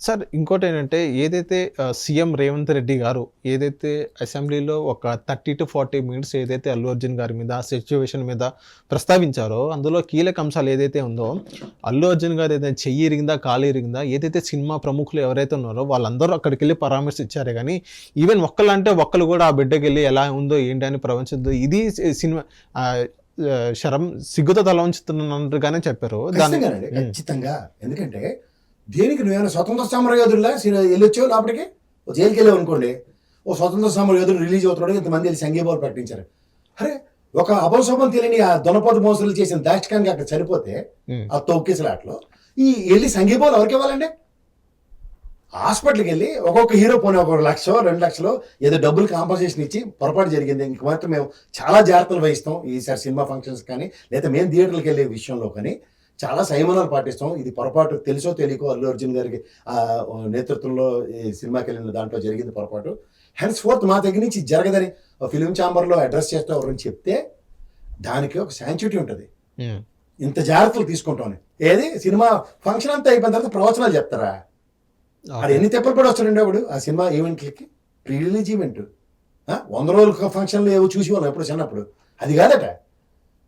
Sir ఇంకోటి ఏంటంటే ఏదైతే సీఎం రేవంత్ రెడ్డి గారు ఏదైతే అసెంబ్లీలో ఒక థర్టీ టు ఫార్టీ మినిట్స్ ఏదైతే అల్లు అర్జున్ గారి మీద సిచ్యువేషన్ మీద ప్రస్తావించారో అందులో కీలక అంశాలు ఏదైతే ఉందో అల్లు అర్జున్ గారు ఏదైతే చెయ్యి ఇరిగిందా కాలు ఇరిగిందా ఏదైతే సినిమా ప్రముఖులు ఎవరైతే ఉన్నారో వాళ్ళందరూ అక్కడికి వెళ్ళి పరామర్శించారే కానీ ఈవెన్ ఒక్కలంటే ఒక్కరు కూడా ఆ బిడ్డకి వెళ్ళి ఎలా ఉందో ఏంటి అని ప్రపంచంతో ఇది సినిమా శరం సిగ్గుతో తల ఉంచుతున్నట్టుగానే చెప్పారు. దాని ఖచ్చితంగా. ఎందుకంటే దేనికి నువ్వేమైనా స్వతంత్ర సమర యోధుల్లా సినిమా వెళ్ళొచ్చావు లోపలికి? ఓ జైలుకి వెళ్ళావు అనుకోండి. ఓ స్వతంత్ర సమర యోధుడు రిలీజ్ అవుతున్నాడు ఇంతమంది వెళ్ళి సంఘీభావం ప్రకటించారు. అరే ఒక అపశోభం తెలియని ఆ దొనపోతు మోసలు చేసిన దాష్టికానికి అక్కడ చనిపోతే ఆ తొక్కిసలాట్లో ఈ వెళ్ళి సంఘీభావం ఎవరికి ఇవ్వాలండి? హాస్పిటల్కి వెళ్ళి ఒక్కొక్క హీరో పోనీ ఒక లక్ష రెండు లక్షలు ఏదో డబ్బులు కాంపన్సేషన్ ఇచ్చి పొరపాటు జరిగింది. ఇంక మాత్రం మేము చాలా జాగ్రత్తలు వహిస్తాం ఈసారి సినిమా ఫంక్షన్స్ కానీ లేదా మేము థియేటర్కి వెళ్ళే విషయంలో కానీ. చాలా సంయమనాలు పాటిస్తాం. ఇది పొరపాటు. తెలుసో తెలియకో అల్లు అర్జున్ గారికి ఆ నేతృత్వంలో ఈ సినిమాకి వెళ్ళిన దాంట్లో జరిగింది పొరపాటు. హెన్స్ ఫోర్త్ మా దగ్గర నుంచి జరగదని ఫిలిం ఛాంబర్లో అడ్రస్ చేస్తూ ఎవరైనా చెప్తే దానికి ఒక శాంచుటీ ఉంటుంది. ఇంత జాగ్రత్తలు తీసుకుంటాం ఏది? సినిమా ఫంక్షన్ అంతా అయిపోయిన తర్వాత ప్రవచనాలు చెప్తారా? అది ఎన్ని తెప్పలు పడి వస్తాడండి అప్పుడు ఆ సినిమా ఈవెంట్లకి ప్రీ రిలీజ్ ఈవెంట్ వంద రోజుల ఫంక్షన్లు ఏవో చూసి వాళ్ళం ఎప్పుడు చిన్నప్పుడు. అది కాదట.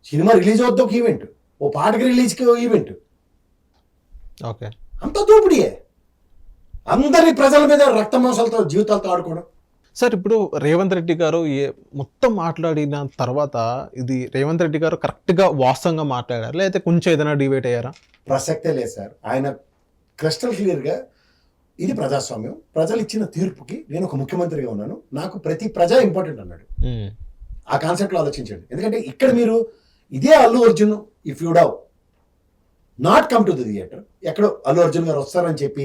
సినిమా రిలీజ్ అవుద్ది ఒక ఈవెంట్. ఓ పాటకి రిలీజ్కి ఈవెంట్ ఓకే. అంత దోపిడియే. అందరి ప్రజల మీద రక్త మాంసాలతో జీవితాలతో ఆడుకోవడం. సార్ ఇప్పుడు రేవంత్ రెడ్డి గారు ఏ మొత్తం మాట్లాడిన తర్వాత ఇది రేవంత్ రెడ్డి గారు కరెక్ట్గా వాస్తవంగా మాట్లాడారు? లేకపోతే కొంచెం ఏదైనా డిబేట్ అయ్యారా? ప్రసక్తే లేదు సార్. ఆయన క్రిస్టల్ క్లియర్గా ఇది ప్రజాస్వామ్యం. ప్రజలు ఇచ్చిన తీర్పుకి నేను ఒక ముఖ్యమంత్రిగా ఉన్నాను. నాకు ప్రతి ప్రజా ఇంపార్టెంట్ అన్నాడు. ఆ కాన్సెప్ట్లో ఆలోచించండి. ఎందుకంటే ఇక్కడ మీరు ఇదే Allu Arjun if you do not come to the theatre ఎక్కడో అల్లు అర్జున్ గారు వస్తారని చెప్పి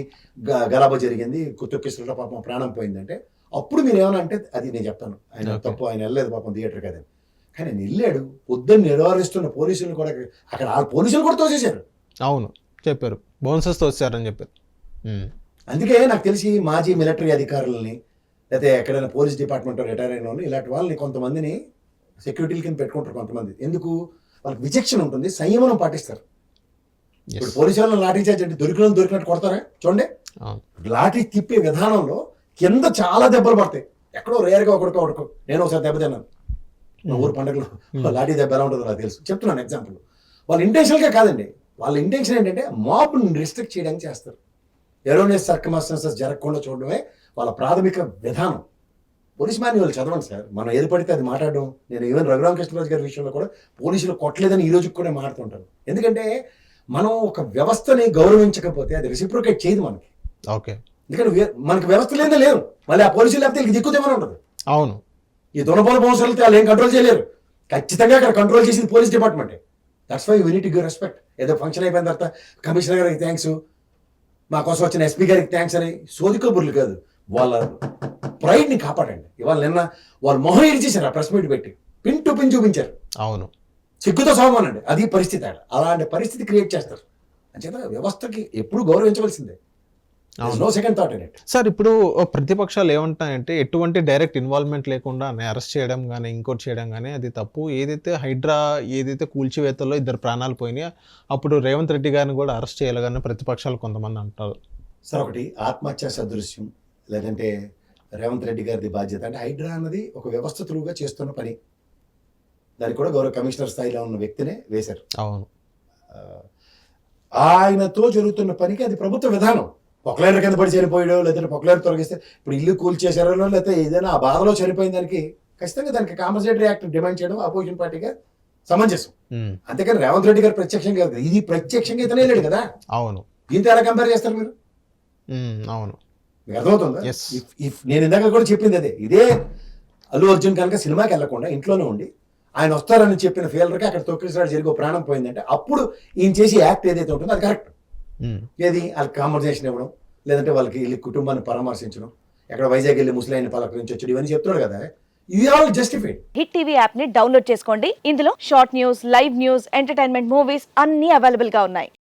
గలాబా జరిగింది. కుతుక్కిస్తున్న పాపం ప్రాణం పోయిందంటే అప్పుడు మీరు ఏమైనా అంటే అది నేను చెప్తాను. ఆయన. తప్పు ఆయన వెళ్ళలేదు పాపం థియేటర్ కదా కానీ ఆయన వెళ్ళాడు పొద్దున్న నిర్వహిస్తున్న పోలీసులు కూడా అక్కడ ఆ పోలీసులు కూడా తోసేశారు. అవును చెప్పారు. బౌన్సర్స్తో వచ్చారని చెప్పారు. అందుకే నాకు తెలిసి మాజీ మిలిటరీ అధికారులని లేకపోతే ఎక్కడైనా పోలీస్ డిపార్ట్మెంట్ రిటైర్ అయిన వాళ్ళు ఇలాంటి వాళ్ళని కొంతమందిని సెక్యూరిటీల కింద పెట్టుకుంటారు కొంతమంది. ఎందుకు? వాళ్ళకి విచక్షణ ఉంటుంది సంయమనం పాటిస్తారు. ఇప్పుడు పోలీసు వాళ్ళని లాఠీ చార్జ్ అంటే దొరికిన వాళ్ళు దొరికినట్టు కొడతారా? చూడండి. లాఠీ తిప్పే విధానంలో కింద చాలా దెబ్బలు పడతాయి. ఎక్కడో రేరుగా ఒకడికో ఒకడికో. నేను ఒకసారి దెబ్బ తిన్నాను. మా ఊరు పండుగలో లాఠీ దెబ్బ ఎలా ఉంటుందో నాకు తెలుసు. చెప్తున్నాను ఎగ్జాంపుల్ వాళ్ళ ఇంటెన్షన్గా కాదండి. వాళ్ళ ఇంటెన్షన్ ఏంటంటే మాబ్ని రిస్ట్రిక్ట్ చేయడానికి చేస్తారు. ఎరోనియస్ సర్కమాస్టెన్సెస్ జరగకుండా చూడడమే వాళ్ళ ప్రాథమిక విధానం. పోలీస్ మాన్యువల్ చదవండి సార్. మనం ఏది పడితే అది మాట్లాడడం. నేను ఈవెన్ రఘురామకృష్ణరాజు గారి విషయంలో కూడా పోలీసులు కొట్టలేదని ఈ రోజు కూడా మాట్లాడుతుంటాను ఎందుకంటే మనం ఒక వ్యవస్థని గౌరవించకపోతే అది రెసిప్రోకేట్ చేయదు మనకి. ఓకే. ఎందుకంటే మనకి వ్యవస్థ లేదే లేవు మళ్ళీ ఆ పోలీసులు లేకపోతే దిక్కుదేమని ఉండదు. అవును. ఈ దునపోల బౌన్సర్లతో వాళ్ళు ఏం కంట్రోల్ చేయలేరు. ఖచ్చితంగా అక్కడ కంట్రోల్ చేసింది పోలీస్ డిపార్ట్మెంటే that's why you need give respect ఏదో ఫంక్షన్ అయిపోయిన తర్వాత కమిషనర్ గారికి థ్యాంక్స్ మా కోసం వచ్చిన ఎస్పీ గారికి థ్యాంక్స్ అని సోదికబుర్లు కాదు. వాళ్ళ ప్రైడ్ని కాపాడండి. ఇవాళ నిన్న వాళ్ళు మొహం ఇడిచేశారు ఆ ప్రెస్ మీట్ పెట్టి. పిన్ టు పిన్ చూపించారు. అవును. సిగ్గుతో సమానండి అది పరిస్థితి ఆడ. అలాంటి పరిస్థితి క్రియేట్ చేస్తారు. అంచేత వ్యవస్థకి ఎప్పుడు గౌరవించవలసిందే. No second thought in it sir ఇప్పుడు ప్రతిపక్షాలు ఏమంటాయంటే ఎటువంటి డైరెక్ట్ ఇన్వాల్వ్మెంట్ లేకుండా అరెస్ట్ చేయడం కానీ ఇంకోటి చేయడం కానీ అది తప్పు. ఏదైతే హైడ్రా ఏదైతే కూల్చివేతలో ఇద్దరు ప్రాణాలు పోయినాయో అప్పుడు రేవంత్ రెడ్డి గారిని కూడా అరెస్ట్ చేయాలని ప్రతిపక్షాలు కొంతమంది అంటారు. సార్ ఒకటి ఆత్మహత్య సదృశ్యం లేదంటే రేవంత్ రెడ్డి గారిది బాధ్యత. అంటే హైడ్రా అన్నది ఒక వ్యవస్థ త్రూగా చేస్తున్న పని. దానికి కూడా గౌరవ కమిషనర్ స్థాయిలో ఉన్న వ్యక్తినే వేశారు. అవును. ఆయనతో జరుగుతున్న పనికి అది ప్రభుత్వ విధానం. పొక్లైనర్ కింద పడి చనిపోయాడో లేదంటే పొక్లైనర్ తొలగిస్తే ఇప్పుడు ఇల్లు కూల్ చేశారో లేకపోతే ఏదైనా ఆ బాధలో చనిపోయిన దానికి ఖచ్చితంగా దానికి కాంపన్సేటరీ యాక్ట్ డిమాండ్ చేయడం అపోజిషన్ పార్టీగా సమంజసం. అంతేకాని రేవంత్ రెడ్డి గారు ప్రత్యక్షంగా. ఇది ప్రత్యక్షంగా ఇతనే లేడు కదా? అవును. దీంతో ఎలా కంపేర్ చేస్తారు మీరు? అవును. మీకు అర్థమవుతుందా. ఇఫ్ ఇఫ్ నేను ఇందాక కూడా చెప్పింది అదే. ఇదే అల్లు అర్జున్ కనుక సినిమాకి వెళ్ళకుండా ఇంట్లోనే ఉండి ఆయన వస్తారని చెప్పిన ఫీల్డర్కి అక్కడ తొక్కిసారి జరిగి ప్రాణం పోయిందంటే అప్పుడు ఈయన చేసి యాక్ట్ ఏదైతే ఉంటుందో అది కరెక్ట్ ఉమ్, ఏది? వాళ్ళకి కాంపన్సేషన్ ఇవ్వడం లేదంటే వాళ్ళకి వెళ్ళి కుటుంబాన్ని పరామర్శించడం ఎక్కడ వైజాగ్ వెళ్ళి ముసలాయిని పలకరించొచ్చు ఇవన్నీ చెప్తున్నాడు కదా. ఇది ఆల్ జస్టిఫైడ్ హిట్ టీవీ యాప్ని డౌన్లోడ్ చేసుకోండి. ఇందులో short news live news entertainment movies అన్ని అవైలబుల్గా ఉన్నాయి.